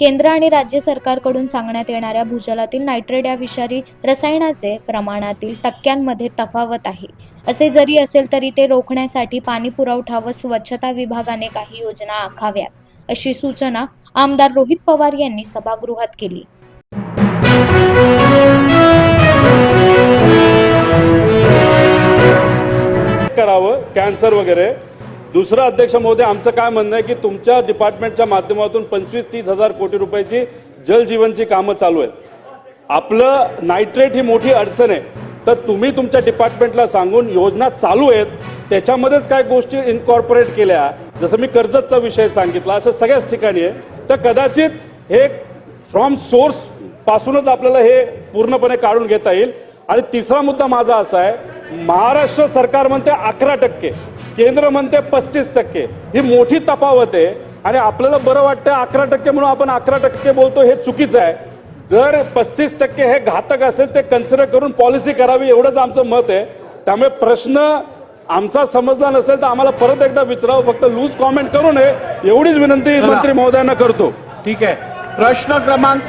केंद्र आणि राज्य सरकारकडून सांगण्यात येणाऱ्या भूजलातील नायट्रेट या विषारी रसायनाचे प्रमाणातील टक्क्यांमध्ये तफावत आहे. असे जरी असेल तरी ते रोखण्यासाठी पाणी पुरवठा व स्वच्छता विभागाने काही योजना आखाव्यात अशी सूचना आमदार रोहित पवार यांनी सभागृहात केली. करावं कॅन्सर वगैरे दुसरं अध्यक्ष महोदय आमचं काय म्हणणं आहे की तुमच्या डिपार्टमेंटच्या माध्यमातून पंचवीस तीस हजार कोटी रुपयाची जलजीवनची कामं चालू आहेत. आपलं नायट्रेट ही मोठी अडचण आहे. तर तुम्ही तुमच्या डिपार्टमेंटला सांगून योजना चालू आहेत. त्याच्यामध्येच काय गोष्टी इन्कॉर्पोरेट केल्या. जसं मी कर्जतचा विषय सांगितला असं सगळ्याच ठिकाणी आहे. तर कदाचित हे फ्रॉम सोर्स पासूनच आपल्याला हे पूर्णपणे काढून घेता येईल. आणि तिसरा मुद्दा माझा असा आहे महाराष्ट्र सरकार म्हणते अकरा टक्के. केंद्र म्हणते पस्तीस टक्के. ही मोठी तफावत आहे. आणि आपल्याला बरं वाटतं अकरा टक्के म्हणून आपण अकरा टक्के बोलतो हे चुकीचं आहे. जर पस्तीस टक्के हे घातक असेल ते कन्सिडर करून पॉलिसी करावी एवढंच आमचं मत आहे. त्यामुळे प्रश्न आमचा समजला नसेल तर आम्हाला परत एकदा विचारावं. फक्त लूज कॉमेंट करू नये. एवढीच विनंती मंत्री महोदयांना करतो. ठीक आहे. प्रश्न क्रमांक